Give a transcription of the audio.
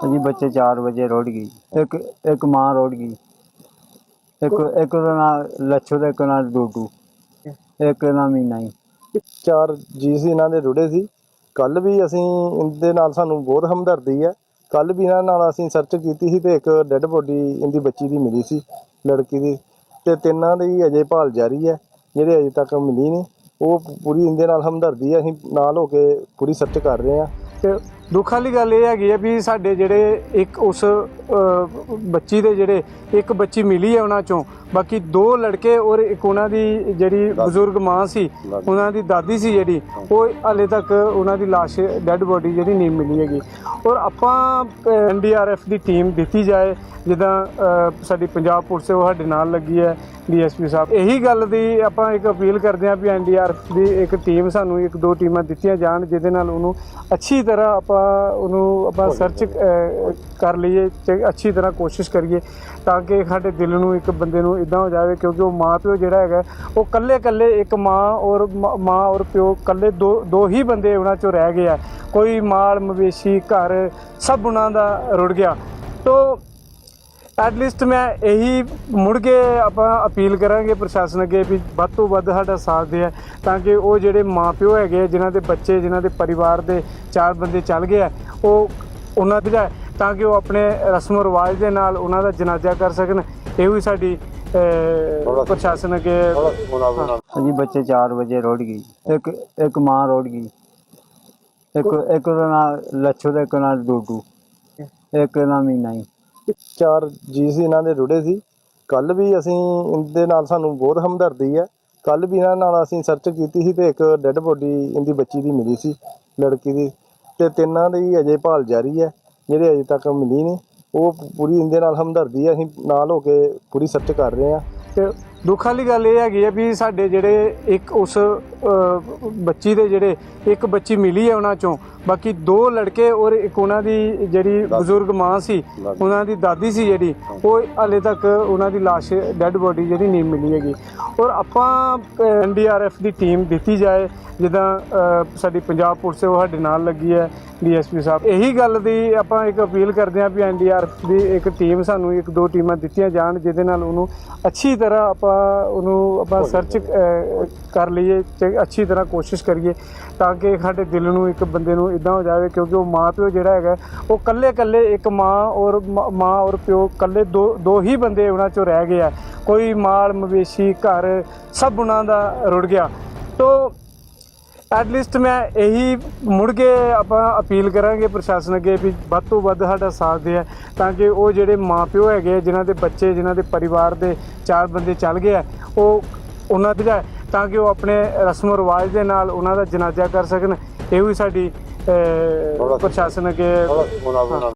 ਅਜੀ ਬੱਚੇ 4 ਵਜੇ ਰੋੜ ਗਈ। ਇੱਕ ਇੱਕ ਮਾਂ ਰੋੜ ਗਈ। ਇੱਕ ਇੱਕ ਦਾ ਨਾਂ ਲੱਛੂ ਤੇ ਇੱਕ ਨਾਲ ਡੂਡੂ। ਇੱਕ ਦਾ ਮੀਨਾ ਹੀ ਚਾਰ ਜੀ ਸੀ ਇਹਨਾਂ ਦੇ ਰੁੜੇ ਸੀ। ਕੱਲ ਵੀ ਅਸੀਂ ਇਹਦੇ ਨਾਲ ਸਾਨੂੰ ਬਹੁਤ ਹਮਦਰਦੀ ਹੈ। ਕੱਲ ਵੀ ਇਹਨਾਂ ਨਾਲ ਅਸੀਂ ਸਰਚ ਕੀਤੀ ਸੀ ਤੇ ਇੱਕ ਡੈੱਡ ਬੋਡੀ ਇਹਦੀ ਬੱਚੀ ਦੀ ਮਿਲੀ ਸੀ ਲੜਕੀ ਦੀ। ਤੇ ਤਿੰਨਾਂ ਦੀ ਅਜੇ ਭਾਲ ਜਾਰੀ ਹੈ ਜਿਹੜੇ ਅਜੇ ਤੱਕ ਮਿਲੀ ਨਹੀਂ। ਉਹ ਪੂਰੀ ਇਹਦੇ ਨਾਲ ਹਮਦਰਦੀ ਹੈ। ਅਸੀਂ ਨਾਲ ਹੋ ਕੇ ਪੂਰੀ ਸਰਚ ਕਰ ਰਹੇ ਹਾਂ। ਤੇ ਦੁੱਖ ਵਾਲੀ ਗੱਲ ਇਹ ਹੈਗੀ ਹੈ ਵੀ ਸਾਡੇ ਜਿਹੜੇ ਇੱਕ ਉਸ ਬੱਚੀ ਦੇ ਜਿਹੜੇ ਇੱਕ ਬੱਚੀ ਮਿਲੀ ਹੈ ਉਹਨਾਂ ਚੋਂ ਬਾਕੀ ਦੋ ਲੜਕੇ ਔਰ ਇੱਕ ਉਹਨਾਂ ਦੀ ਜਿਹੜੀ ਬਜ਼ੁਰਗ ਮਾਂ ਸੀ ਉਹਨਾਂ ਦੀ ਦਾਦੀ ਸੀ ਜਿਹੜੀ ਉਹ ਹਾਲੇ ਤੱਕ ਉਹਨਾਂ ਦੀ ਲਾਸ਼ ਡੈੱਡ ਬੋਡੀ ਜਿਹੜੀ ਨਹੀਂ ਮਿਲੀ ਹੈਗੀ। ਔਰ ਆਪਾਂ ਐਨਡੀਆਰਐਫ ਦੀ ਟੀਮ ਦਿੱਤੀ ਜਾਏ ਜਿੱਦਾਂ ਸਾਡੀ ਪੰਜਾਬ ਪੁਲਿਸ ਉਹ ਸਾਡੇ ਨਾਲ ਲੱਗੀ ਹੈ ਡੀਐਸਪੀ ਸਾਹਿਬ। ਇਹੀ ਗੱਲ ਦੀ ਆਪਾਂ ਇੱਕ ਅਪੀਲ ਕਰਦੇ ਹਾਂ ਵੀ ਐਨਡੀਆਰਐਫ ਦੀ ਇੱਕ ਟੀਮ ਸਾਨੂੰ ਇੱਕ ਦੋ ਟੀਮਾਂ ਦਿੱਤੀਆਂ ਜਾਣ ਜਿਹਦੇ ਨਾਲ ਉਹਨੂੰ ਅੱਛੀ ਤਰ੍ਹਾਂ ਆਪਾਂ ਉਹਨੂੰ ਆਪਾਂ ਸਰਚ ਕਰ ਲਈਏ ਅੱਛੀ ਤਰ੍ਹਾਂ ਕੋਸ਼ਿਸ਼ ਕਰੀਏ ਤਾਂ ਕਿ ਸਾਡੇ ਦਿਲ ਨੂੰ ਇੱਕ ਬੰਦੇ ਨੂੰ ਇਦਾਂ ਹੋ ਜਾਵੇ ਕਿਉਂਕਿ ਉਹ ਮਾਂ ਪਿਓ ਜਿਹੜਾ ਹੈਗਾ ਉਹ ਕੱਲੇ ਕੱਲੇ ਇੱਕ ਮਾਂ ਔਰ ਮ- ਮਾਂ ਔਰ ਪਿਓ ਕੱਲੇ ਦੋ ਦੋ ਹੀ ਬੰਦੇ ਉਹਨਾਂ ਚੋਂ ਰਹਿ ਗਏ ਆ। ਕੋਈ ਮਾਲ ਮਵੇਸ਼ੀ ਘਰ ਸਭ ਉਹਨਾਂ ਦਾ ਰੁੜ ਗਿਆ। ਤੋ ਐਟਲੀਸਟ ਮੈਂ ਇਹੀ ਮੁੜ ਕੇ ਆਪਾਂ ਅਪੀਲ ਕਰਾਂਗੇ ਪ੍ਰਸ਼ਾਸਨ ਅੱਗੇ ਵੀ ਵੱਧ ਤੋਂ ਵੱਧ ਸਾਡਾ ਸਾਥ ਦੇ ਤਾਂ ਕਿ ਉਹ ਜਿਹੜੇ ਮਾਪਿਓ ਹੈਗੇ ਆ, ਜਿਨ੍ਹਾਂ ਦੇ ਬੱਚੇ ਜਿਨ੍ਹਾਂ ਦੇ ਪਰਿਵਾਰ ਦੇ ਚਾਰ ਬੰਦੇ ਚੱਲ ਗਏ ਆ ਉਹ ਉਹਨਾਂ ਤੇ ਜਾਏ ਤਾਂ ਕਿ ਉਹ ਆਪਣੇ ਰਸਮ ਰਿਵਾਜ ਦੇ ਨਾਲ ਉਹਨਾਂ ਦਾ ਜਨਾਜ਼ਾ ਕਰ ਸਕਣ। ਇਹ ਵੀ ਸਾਡੀ ਪ੍ਰਸ਼ਾਸਨ ਅੱਗੇ ਅਜੀ ਬੱਚੇ 4 ਵਜੇ ਰੋੜ ਗਈ। ਇੱਕ ਇੱਕ ਮਾਂ ਰੋੜ ਗਈ। ਇੱਕ ਇੱਕ ਦਾ ਨਾਂ ਲੱਛੂ ਤੇ ਇੱਕ ਨਾਲ ਡੂਡੂ। ਇੱਕ ਦਾ ਮੀਨਾ ਹੀ ਚਾਰ ਜੀ ਸੀ ਇਹਨਾਂ ਦੇ ਰੁੜੇ ਸੀ। ਕੱਲ ਵੀ ਅਸੀਂ ਇਹਦੇ ਨਾਲ ਸਾਨੂੰ ਬਹੁਤ ਹਮਦਰਦੀ ਹੈ। ਕੱਲ ਵੀ ਇਹਨਾਂ ਨਾਲ ਅਸੀਂ ਸਰਚ ਕੀਤੀ ਸੀ ਤੇ ਇੱਕ ਡੈੱਡ ਬੋਡੀ ਇਹਦੀ ਬੱਚੀ ਦੀ ਮਿਲੀ ਸੀ ਲੜਕੀ ਦੀ। ਤੇ ਤਿੰਨਾਂ ਦੀ ਅਜੇ ਭਾਲ ਜਾਰੀ ਹੈ। ਜਿਹੜੇ ਅਜੇ ਤੱਕ ਮਿਲੀ ਨਹੀਂ ਉਹ ਪੂਰੀ ਇਹਦੇ ਨਾਲ ਹਮਦਰਦੀ ਹੈ। ਅਸੀਂ ਨਾਲ ਹੋ ਕੇ ਪੂਰੀ ਸਰਚ ਕਰ ਰਹੇ ਹਾਂ। ਤੇ ਦੁੱਖ ਵਾਲੀ ਗੱਲ ਇਹ ਹੈਗੀ ਹੈ ਵੀ ਸਾਡੇ ਜਿਹੜੇ ਇੱਕ ਉਸ ਬੱਚੀ ਦੇ ਜਿਹੜੇ ਇੱਕ ਬੱਚੀ ਮਿਲੀ ਹੈ ਉਹਨਾਂ ਚੋਂ ਬਾਕੀ ਦੋ ਲੜਕੇ ਔਰ ਇੱਕ ਉਹਨਾਂ ਦੀ ਜਿਹੜੀ ਬਜ਼ੁਰਗ ਮਾਂ ਸੀ ਉਹਨਾਂ ਦੀ ਦਾਦੀ ਸੀ ਜਿਹੜੀ ਉਹ ਹਾਲੇ ਤੱਕ ਉਹਨਾਂ ਦੀ ਲਾਸ਼ ਡੈੱਡ ਬੋਡੀ ਜਿਹੜੀ ਨਹੀਂ ਮਿਲੀ ਹੈਗੀ। ਔਰ ਆਪਾਂ ਐਨਡੀਆਰਐਫ ਦੀ ਟੀਮ ਦਿੱਤੀ ਜਾਏ ਜਿੱਦਾਂ ਸਾਡੀ ਪੰਜਾਬ ਪੁਲਿਸ ਉਹ ਸਾਡੇ ਨਾਲ ਲੱਗੀ ਹੈ ਡੀਐਸਪੀ ਸਾਹਿਬ। ਇਹੀ ਗੱਲ ਦੀ ਆਪਾਂ ਇੱਕ ਅਪੀਲ ਕਰਦੇ ਹਾਂ ਵੀ ਐਨਡੀਆਰਐਫ ਦੀ ਇੱਕ ਟੀਮ ਸਾਨੂੰ ਇੱਕ ਦੋ ਟੀਮਾਂ ਦਿੱਤੀਆਂ ਜਾਣ ਜਿਹਦੇ ਨਾਲ ਉਹਨੂੰ ਅੱਛੀ ਤਰ੍ਹਾਂ ਆਪਾਂ ਉਹਨੂੰ ਆਪਾਂ ਸਰਚ ਕਰ ਲਈਏ ਤੇ ਅੱਛੀ ਤਰ੍ਹਾਂ ਕੋਸ਼ਿਸ਼ ਕਰੀਏ ਤਾਂ ਕਿ ਸਾਡੇ ਦਿਲ ਨੂੰ ਇੱਕ ਬੰਦੇ ਨੂੰ ਇਦਾਂ ਹੋ ਜਾਵੇ ਕਿਉਂਕਿ ਉਹ ਮਾਂ ਪਿਓ ਜਿਹੜਾ ਹੈਗਾ ਉਹ ਕੱਲੇ ਕੱਲੇ ਇੱਕ ਮਾਂ ਔਰ ਮ- ਮਾਂ ਔਰ ਪਿਓ ਕੱਲੇ ਦੋ ਦੋ ਹੀ ਬੰਦੇ ਉਹਨਾਂ ਚੋਂ ਰਹਿ ਗਏ ਆ। ਕੋਈ ਮਾਲ ਮਵੇਸ਼ੀ ਘਰ ਸਭ ਉਹਨਾਂ ਦਾ ਰੁੜ ਗਿਆ। ਤੋ ਐਟਲੀਸਟ ਮੈਂ ਇਹੀ ਮੁੜ ਕੇ ਆਪਾਂ ਅਪੀਲ ਕਰਾਂਗੇ ਪ੍ਰਸ਼ਾਸਨ ਅੱਗੇ ਵੀ ਵੱਧ ਤੋਂ ਵੱਧ ਸਾਡਾ ਸਾਥ ਦੇ ਤਾਂ ਕਿ ਉਹ ਜਿਹੜੇ ਮਾਪਿਓ ਹੈਗੇ ਜਿਨ੍ਹਾਂ ਦੇ ਬੱਚੇ ਜਿਨ੍ਹਾਂ ਦੇ ਪਰਿਵਾਰ ਦੇ ਚਾਰ ਬੰਦੇ ਚੱਲ ਗਏ ਆ ਉਹ ਉਹਨਾਂ ਤੇ ਜਾਏ ਤਾਂ ਕਿ ਉਹ ਆਪਣੇ ਰਸਮ ਰਿਵਾਜ ਦੇ ਨਾਲ ਉਹਨਾਂ ਦਾ ਜਨਾਜ਼ਾ ਕਰ ਸਕਣ। ਇਹ ਵੀ ਸਾਡੀ ਪ੍ਰਸ਼ਾਸਨ ਅੱਗੇ